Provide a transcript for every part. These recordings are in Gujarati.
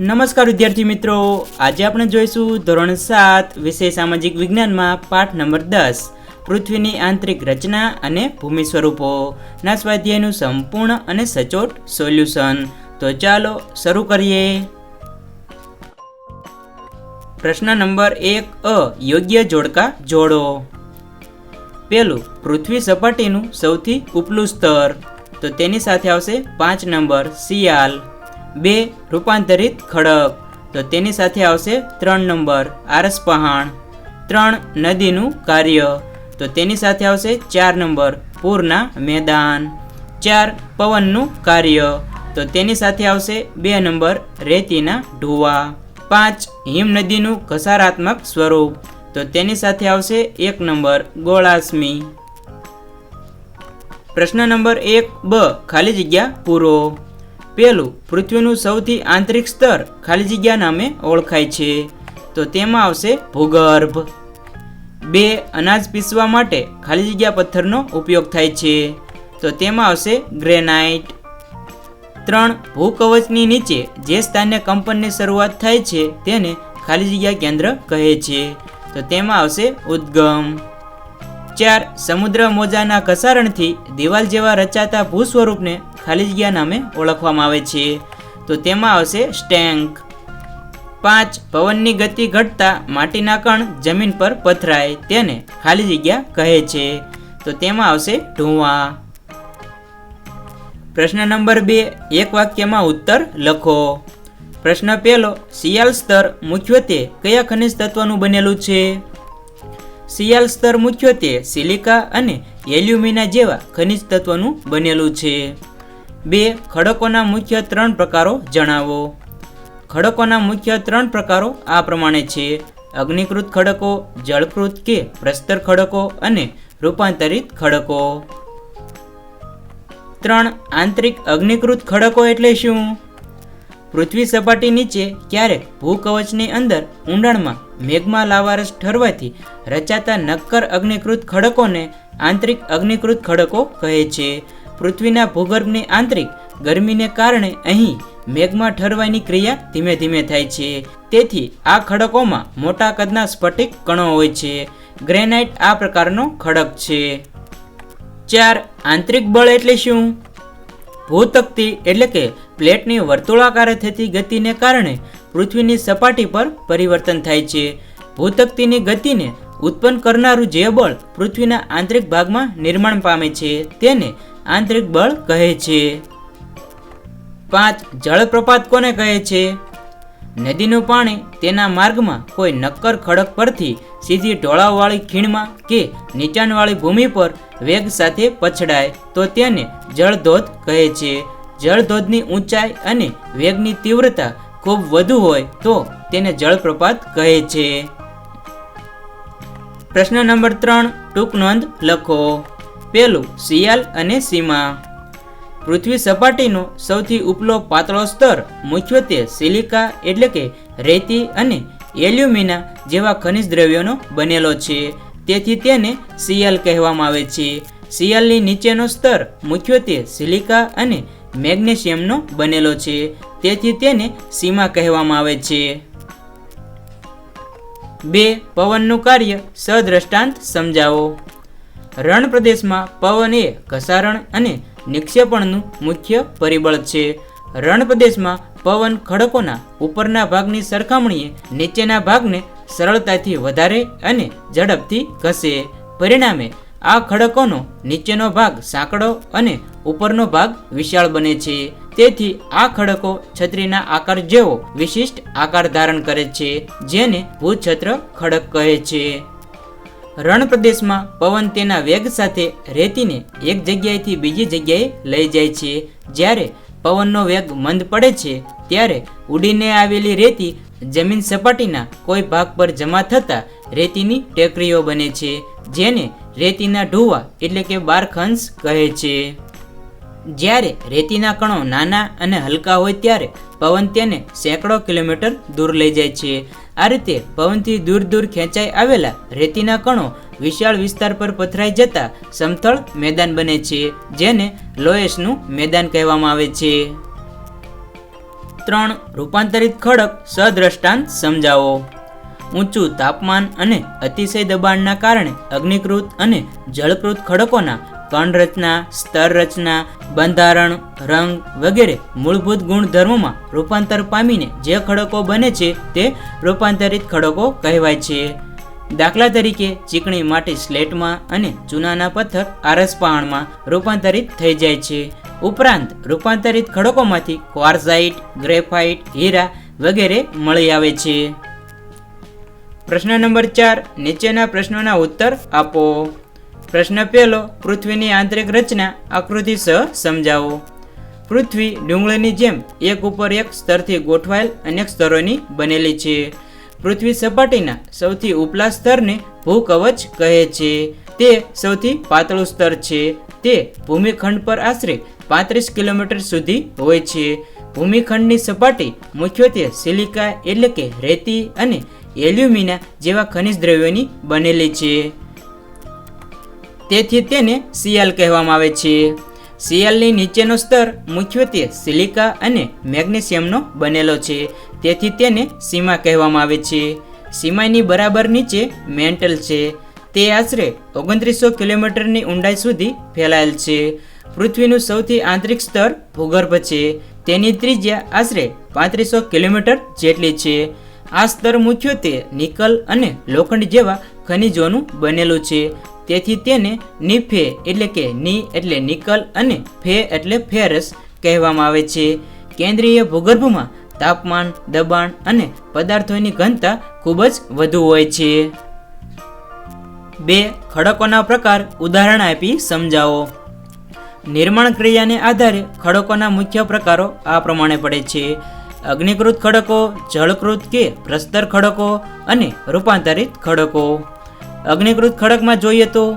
નમસ્કાર વિદ્યાર્થી મિત્રો. આજે આપણે જોઈશું ધોરણ સાત વિષય સામાજિક વિજ્ઞાનમાં પાઠ નંબર દસ, પૃથ્વીની આંતરિક રચના અને ભૂમિ સ્વરૂપો. ના સ્વાધ્યાયનું સંપૂર્ણ અને સચોટ સોલ્યુશન. તો ચાલો શરૂ કરીએ. પ્રશ્ન નંબર એક, અ, યોગ્ય જોડકા જોડો. પેલું, પૃથ્વી સપાટીનું સૌથી ઉપલું સ્તર. તો તેની સાથે આવશે પાંચ નંબર શિયાલ બે રૂપાંતરિત ખડક. તો તેની સાથે આવશે ત્રણ નંબર આરસ પહાણ. ત્રણ નદીનું કાર્ય. તો તેની સાથે આવશે ચાર નંબર પૂરના મેદાન. ચાર પવનનું કાર્ય. તો તેની સાથે આવશે બે નંબર રેતીના ઢુવા. પાંચ હિમનદીનું ઘસારાત્મક સ્વરૂપ. તો તેની સાથે આવશે એક નંબર ગોળાસ્મી. પ્રશ્ન નંબર એક બ ખાલી જગ્યા પૂરો. પેલું પૃથ્વીનું સૌથી આંતરિક સ્તર ખાલી જગ્યા નામે ઓળખાય છે. તો તેમાં આવશે ભૂગર્ભ. બે, અનાજ પીસવા માટે ખાલી જગ્યા પથ્થરનો ઉપયોગ થાય છે. તો તેમાં આવશે ગ્રેનાઇટ. ત્રણ, ભૂકવચની નીચે જે સ્થાને કંપનની શરૂઆત થાય છે તેને ખાલી જગ્યા કેન્દ્ર કહે છે. તો તેમાં આવશે ઉદ્ગમ. ચાર, સમુદ્ર મોજાના ઘસારણથી દિવાલ જેવા રચાતા ભૂ સ્વરૂપને ખાલી જગ્યા નામે ઓળખવામાં આવે છે. તો તેમાં આવશે સ્ટેન્ક પાંચ, પવનની ગતિ ઘટતા માટીના કણ જમીન પર પથરાય તેને ખાલી જગ્યા કહે છે. તો તેમાં આવશે ઢુવા પ્રશ્ન નંબર બે, એક વાક્યમાં ઉત્તર લખો. પ્રશ્ન પહેલો, શિયાળ સ્તર મુખ્યત્વે કયા ખનિજ તત્વનું બનેલું છે? શિયાળ સ્તર મુખ્યત્વે સિલિકા અને એલ્યુમિના જેવા ખનિજ તત્વનું બનેલું છે. બે, ખડકોના મુખ્ય ત્રણ પ્રકારો જણાવો. ખડકોના મુખ્ય ત્રણ પ્રકારો આ પ્રમાણે છે. અગ્નિકૃત ખડકો, જળકૃત કે પ્રસ્તર ખડકો અને રૂપાંતરિત ખડકો. ત્રણ, આંતરિક અગ્નિકૃત ખડકો એટલે શું? પૃથ્વી સપાટી નીચે ક્યારેક ભૂકવચની અંદર ઊંડાણમાં મેઘમાં લાવારસ ઠરવાથી રચાતા નક્કર અગ્નિકૃત ખડકોને આંતરિક અગ્નિકૃત ખડકો કહે છે. પૃથ્વીના ભૂગર્ભની આંતરિક ગરમીને કારણે અહીં મેઘમાં ઠરવાની ક્રિયા ધીમે ધીમે થાય છે. તેથી આ ખડકોમાં મોટા કદના સ્ફટિક કણો હોય છે. ગ્રેનાઇટ આ પ્રકારનો ખડક છે. ચાર, આંતરિક બળ એટલે શું? ભૂતકતી એટલે કે પ્લેટની વર્તુળાકારે થતી ગતિને કારણે પૃથ્વીની સપાટી પર પરિવર્તન થાય છે. ભૂતકતીની ગતિને ઉત્પન્ન કરનારું જે બળ પૃથ્વીના આંતરિક ભાગમાં નિર્માણ પામે છે. તેને આંતરિક બળ કહે છે. પાંચ, જળપ્રપાત કોને કહે છે? નદીનું પાણી તેના માર્ગમાં કોઈ નક્કર ખડક પરથી સીધી ઢોળાવવાળી ખીણમાં કે નીચાણવાળી ભૂમિ પર વેગ સાથે પછડાય તો તેને જળધોધ કહે છે. જળધોધની ઊંચાઈ અને વેગની તીવ્રતા ખૂબ વધુ હોય તો તેને જળપ્રપાત કહે છે. પ્રશ્ન નંબર ત્રણ, ટૂંક નોંધ લખો. પેલું શિયાલ અને સીમા. પૃથ્વી સપાટીનો સૌથી ઉપલો પાતળો સ્તર મુખ્યત્વે સિલિકા એટલે કે રેતી અને એલ્યુમિના જેવા ખનિજ દ્રવ્યોનો બનેલો છે. તેથી તેને સિયાલ કહેવામાં આવે છે. સિયાલની નીચેનો સ્તર મુખ્યત્વે સિલિકા અને મેગ્નેશિયમનો બનેલો છે. તેથી તેને સીમા કહેવામાં આવે છે. બે, પવનનું કાર્ય સદ્રષ્ટાંત સમજાવો. રણ પ્રદેશમાં પવન એ ઘસારણ અને નિક્ષેપણનું મુખ્ય પરિબળ છે. રણ પ્રદેશમાં પવન ખડકોના ઉપરના ભાગની સરખામણીએ નીચેના ભાગને સરળતાથી વધારે અને ઝડપથી ઘસે. પરિણામે આ ખડકોનો નીચેનો ભાગ સાંકડો અને ઉપરનો ભાગ વિશાળ બને છે. તેથી આ ખડકો છત્રીના આકાર જેવો વિશિષ્ટ આકાર ધારણ કરે છે, જેને ભૂછત્ર ખડક કહે છે. રણ પ્રદેશમાં પવન તેના વેગ સાથે રેતીને એક જગ્યાએથી બીજી જગ્યાએ લઈ જાય છે. જ્યારે પવનનો વેગ મંદ પડે છે, ત્યારે ઉડીને આવેલી રેતી જમીન સપાટીના કોઈ ભાગ પર જમા થતા રેતીની ટેકરીઓ બને છે, જેને રેતીના ઢુવા એટલે કે બારખંસ કહે છે. જ્યારે રેતીના કણો નાના અને હલકા હોય ત્યારે પવન તેને સેંકડો કિલોમીટર દૂર લઈ જાય છે. આ રીતે પવનથી દૂર દૂર ખેંચાઈ આવેલા રેતીના કણો વિશાળ વિસ્તાર પર પથરાઈ જતા સમથળ મેદાન બને છે, જેને લોએસનું મેદાન કહેવામાં આવે છે. ત્રણ, રૂપાંતરિત ખડક સદ્રષ્ટાંત સમજાવો. ઊંચું તાપમાન અને અતિશય દબાણના કારણે અગ્નિકૃત અને જળકૃત ખડકોના કણ રચના, સ્તર રચના, બંધારણ, રંગ વગેરે મૂળભૂત ગુણધર્મોમાં રૂપાંતર પામીને જે ખડકો બને છે તે રૂપાંતરિત ખડકો કહેવાય છે. દાખલા તરીકે, ચીકણી માટી સ્લેટમાં અને ચૂનાના પથ્થર આરસપહાણમાં રૂપાંતરિત થઈ જાય છે. ઉપરાંત, રૂપાંતરિત ખડકોમાંથી ક્વાર્ઝાઇટ, ગ્રેફાઇટ, હીરા વગેરે મળી આવે છે. પ્રશ્ન નંબર ચાર, નીચેના પ્રશ્નોના ઉત્તર આપો. પ્રશ્ન પહેલો, પૃથ્વીની આંતરિક રચના આકૃતિ સહ સમજાવો. પૃથ્વી ડુંગળીની જેમ એક ઉપર એક સ્તરથી ગોઠવાયેલ અનેક સ્તરોની બનેલી છે. પૃથ્વી સપાટીના સૌથી ઉપલા સ્તરને ભૂકવચ કહે છે. તે સૌથી પાતળું સ્તર છે. તે ભૂમિખંડ પર આશરે પાંત્રીસ કિલોમીટર સુધી હોય છે. ભૂમિખંડની સપાટી મુખ્યત્વે સિલિકા એટલે કે રેતી અને એલ્યુમિના જેવા ખનિજ દ્રવ્યોની બનેલી છે. તેથી તેને સિયાલ કહેવામાં આવે છે. સિયલની નીચેનો સ્તર મુખ્યત્વે સિલિકા અને મેગ્નેશિયમનો બનેલો છે. તેથી તેને સીમા કહેવામાં આવે છે. સીમાની બરાબર નીચે મેન્ટલ છે. તે આશરે ઓગણત્રીસો કિલોમીટરની ઊંડાઈ સુધી ફેલાયેલ છે. પૃથ્વીનું સૌથી આંતરિક સ્તર ભૂગર્ભ છે. તેની ત્રિજ્યા આશરે પાંત્રીસો કિલોમીટર જેટલી છે. આ સ્તર મુખ્યત્વે નિકલ અને લોખંડ જેવા ખનિજોનું બનેલું છે. તેથી તેને નિફે એટલે કે ની એટલે નિકલ અને ફે એટલે ફેરસ કહેવામાં આવે છે. કેન્દ્રીય ભૂગર્ભમાં તાપમાન, દબાણ અને પદાર્થોની ઘનતા ખૂબ જ વધુ હોય છે. બે ખડકોના પ્રકાર ઉદાહરણ આપી સમજાવો. નિર્માણ ક્રિયાને આધારે ખડકોના મુખ્ય પ્રકારો આ પ્રમાણે પડે છે. અગ્નિકૃત ખડકો, જળકૃત કે પ્રસ્તર ખડકો અને રૂપાંતરિત ખડકો. અગ્નિકૃત ખડકમાં જોઈએ તો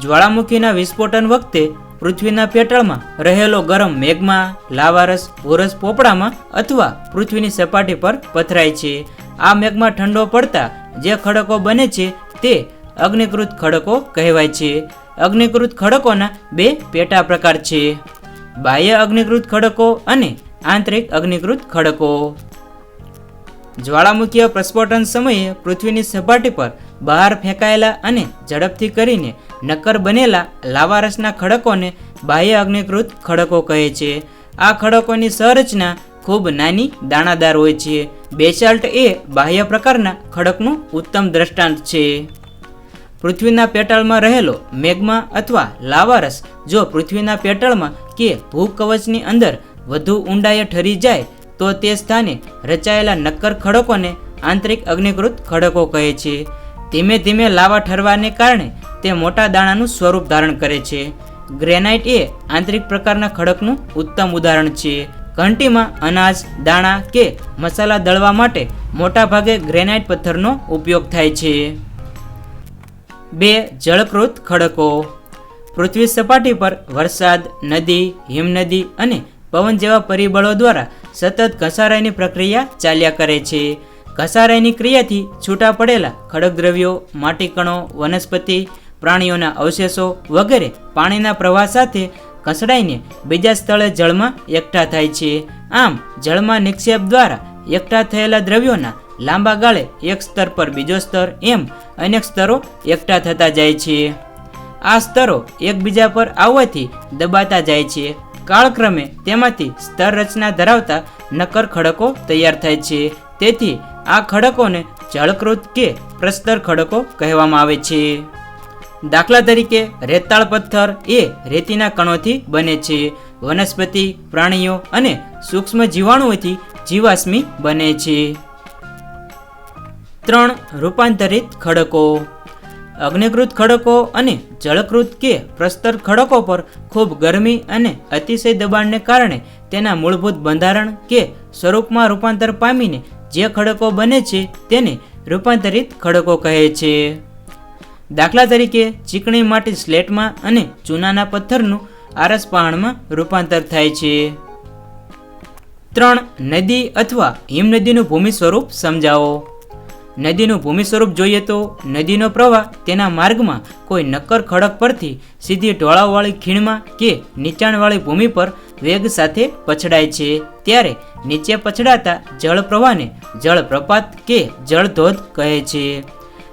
જ્વાળામુખીના વિસ્ફોટન વખતે પૃથ્વીના પેટળમાં રહેલો ગરમ મેઘમાં, લાવારસ ભોરસ પોપડામાં અથવા પૃથ્વીની સપાટી પર પથરાય છે. આ મેઘમાં ઠંડો પડતા જે ખડકો બને છે તે અગ્નિકૃત ખડકો કહેવાય છે. અગ્નિકૃત ખડકોના બે પેટા પ્રકાર છે. બાહ્ય અગ્નિકૃત ખડકો અને આંતરિક અગ્નિકૃત ખડકો. જ્વાળામુખીય પ્રસ્ફોટન સમયે પૃથ્વીની સપાટી પર બહાર ફેંકાયેલા અને ઝડપથી કરીને નક્કર બનેલા લાવારસના ખડકોને બાહ્ય અગ્નિકૃત ખડકો કહે છે. આ ખડકોની સંરચના ખૂબ નાની દાણાદાર હોય છે. બેસાલ્ટ એ બાહ્ય પ્રકારના ખડકનું ઉત્તમ દ્રષ્ટાંત છે. પૃથ્વીના પેટાળમાં રહેલો મેઘમા અથવા લાવારસ જો પૃથ્વીના પેટાળમાં કે ભૂકવચની અંદર વધુ ઊંડાએ ઠરી જાય, તો તે સ્થાને રચાયેલા નક્કર ખડકોને આંતરિક અગ્નિકૃત ખડકો કહે છે. ધીમે ધીમે લાવા ઠરવાને કારણે તે મોટા દાણાનું સ્વરૂપ ધારણ કરે છે. ગ્રેનાઇટ એ આંતરિક પ્રકારના ખડકનું ઉત્તમ ઉદાહરણ છે. ઘંટીમાં અનાજ, દાણા કે મસાલા દળવા માટે મોટા ભાગે ગ્રેનાઇટ પથ્થરનો ઉપયોગ થાય છે. બે જળકૃત ખડકો. પૃથ્વી સપાટી પર વરસાદ, નદી, હિમનદી અને પવન જેવા પરિબળો દ્વારા સતત ઘસારાની પ્રક્રિયા ચાલ્યા કરે છે. ઘસારાયની ક્રિયાથી છૂટા પડેલા ખડક દ્રવ્યો માટીકણો, વનસ્પતિ, પ્રાણીઓના અવશેષો વગેરે પાણીના પ્રવાહ સાથે ઘસડાઈને બીજા સ્થળે જળમાં એકઠા થાય છે. આમ, જળમાં નિક્ષેપ દ્વારા એકઠા થયેલા દ્રવ્યોના લાંબા ગાળે એક સ્તર પર બીજો સ્તર એમ અનેક સ્તરો એકઠા થતા જાય છે. આ સ્તરો એકબીજા પર આવવાથી દબાતા જાય છે. કાળક્રમે તેમાંથી સ્તર રચના ધરાવતા નક્કર ખડકો તૈયાર થાય છે. તેથી આ ખડકોને જળકૃત કે પ્રસ્તર ખડકો કહેવામાં આવે છે. દાખલા તરીકે, રેતાળ પથ્થર એ રેતીના કણોથી બને છે. વનસ્પતિ, પ્રાણીઓ અને સૂક્ષ્મ જીવાણુઓથી જીવાશ્મી બને છે. ત્રણ રૂપાંતરિત ખડકો. અગ્નિકૃત ખડકો અને જળકૃત કે પ્રસ્તર ખડકો પર ખૂબ ગરમી અને અતિશય દબાણને કારણે તેના મૂળભૂત બંધારણ કે સ્વરૂપમાં રૂપાંતર પામીને જે ખડકો બને છે તેને રૂપાંતરિત ખડકો કહે છે. દાખલા તરીકે, ચીકણી માટી સ્લેટમાં અને ચૂનાના પથ્થરનું આરસપહાણમાં રૂપાંતર થાય છે. ત્રણ, નદી અથવા હિમનદીનું ભૂમિ સ્વરૂપ સમજાવો. નદીનું ભૂમિ સ્વરૂપ જોઈએ તો નદીનો પ્રવાહ તેના માર્ગમાં કોઈ નક્કર ખડક પરથી સીધી ઢોળાવવાળી ખીણમાં કે નીચાણવાળી ભૂમિ પર વેગ સાથે પછડાય છે. ત્યારે નીચે પછડાતા જળ પ્રવાહને જળપ્રપાત કે જળધોધ કહે છે.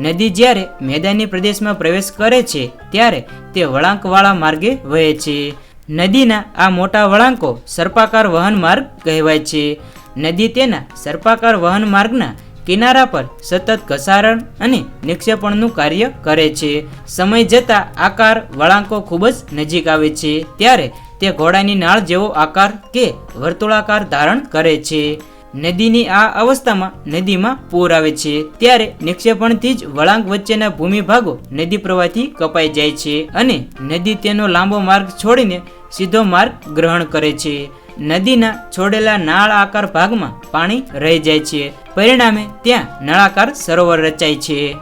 નદી જ્યારે મેદાની પ્રદેશમાં પ્રવેશ કરે છે, ત્યારે તે વળાંકવાળા માર્ગે વહે છે. નદીના આ મોટા વળાંકો સર્પાકાર વહન માર્ગ કહેવાય છે. નદી તેના સર્પાકાર વહન માર્ગના કિનારા પર સતત ઘસારણ અને નિક્ષેપણનું કાર્ય કરે છે. સમય જતાં આકાર વળાંકો ખૂબ જ નજીક આવે છે, ત્યારે તે ઘોડાની નાળ જેવો આકાર કે વર્તુળાકાર ધારણ કરે છે. નદીની આ અવસ્થામાં નદીમાં પૂર આવે છે, ત્યારે નિક્ષેપણથી જ વળાંક વચ્ચેના ભૂમિ ભાગો નદી પ્રવાહથી કપાઈ જાય છે અને નદી તેનો લાંબો માર્ગ છોડીને સીધો માર્ગ ગ્રહણ કરે છે. નદીના છોડેલા નાળ આકાર ભાગમાં પાણી રહી જાય છે. પરિણામે ત્યાં નળાકાર સરોવર રચાય છે.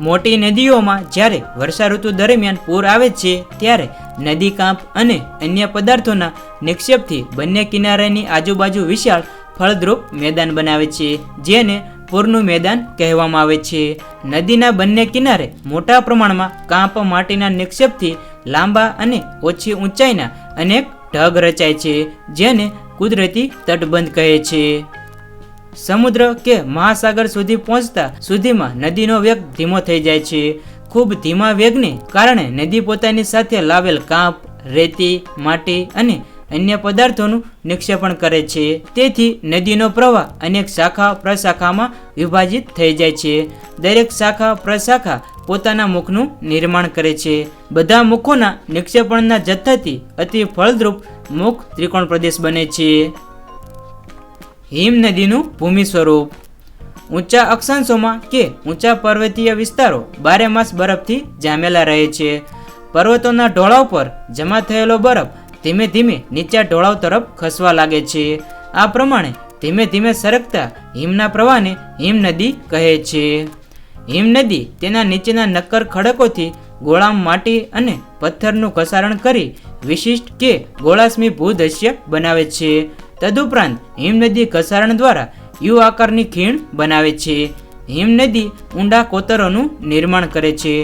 મોટી નદીઓમાં જ્યારે વર્ષા ઋતુ દરમિયાન પૂર આવે છે, ત્યારે નદી કાંપ અને અન્ય પદાર્થોના નિક્ષેપથી બંને કિનારાની આજુબાજુ વિશાળ ફળદ્રુપ મેદાન બનાવે છે, જેને પૂરનું મેદાન કહેવામાં આવે છે. નદીના બંને કિનારે મોટા પ્રમાણમાં કાંપ માટીના નિક્ષેપથી લાંબા અને ઓછી ઊંચાઈના અનેક ઢગ રચાય છે, જેને કુદરતી તટબંધ કહે છે. સમુદ્ર કે મહાસાગર સુધી પહોંચતા સુધીમાં નદીનો વેગ ધીમો થઈ જાય છે. ખૂબ ધીમા વેગને કારણે નદી પોતાની સાથે લાવેલ કાંપ, રેતી, માટી અને અન્ય પદાર્થોનું નિક્ષેપણ કરે છે. તેથી નદીનો પ્રવાહ અનેક શાખા પ્રશાખામાં વિભાજિત થઈ જાય છે. દરેક શાખા પ્રશાખા પોતાના મુખનું નિર્માણ કરે છે. બધા મુખોના નિક્ષેપણના જથ્થાથી અતિ ફળદ્રુપ મુખ ત્રિકોણ પ્રદેશ બને છે. હિમ નદીનું ભૂમિ સ્વરૂપ. ઊંચા અક્ષાંશોમાં કે ઊંચા પર્વતીય વિસ્તારો બારે માસ બરફથી જામેલા રહે છે. પર્વતોના ઢોળાવ પર જમા થયેલો બરફ ધીમે ધીમે નીચા ઢોળાવ તરફ ખસવા લાગે છે. આ પ્રમાણે ધીમે ધીમે સરકતા હિમના પ્રવાહને હિમ નદી કહે છે. હિમ નદી તેના નીચેના નક્કર ખડકોથી ગોળામ માટી અને પથ્થરનું ઘસારણ કરી વિશિષ્ટ કે ગોળાસ્મી ભૂદશ્ય બનાવે છે. તદુપરાંત હિમનદી ઘસારણ દ્વારા યુ આકારની ખીણ બનાવે છે. હિમનદી ઊંડા કોતરોનું નિર્માણ કરે છે.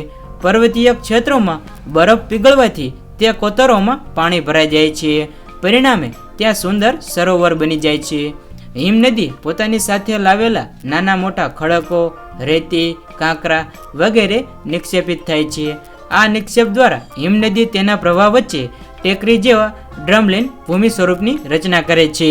પર્વતીય ક્ષેત્રોમાં બરફ પીગળવાથી તે કોતરોમાં પાણી ભરાઈ જાય છે. પરિણામે ત્યાં સુંદર સરોવર બની જાય છે. હિમનદી પોતાની સાથે લાવેલા નાના મોટા ખડકો, રેતી, કાંકરા વગેરે નિક્ષેપિત થાય છે. આ નિક્ષેપ દ્વારા હિમનદી તેના પ્રવાહ વચ્ચે ટેકરી જેવા ડ્રમલિન ભૂમિ સ્વરૂપની રચના કરે છે.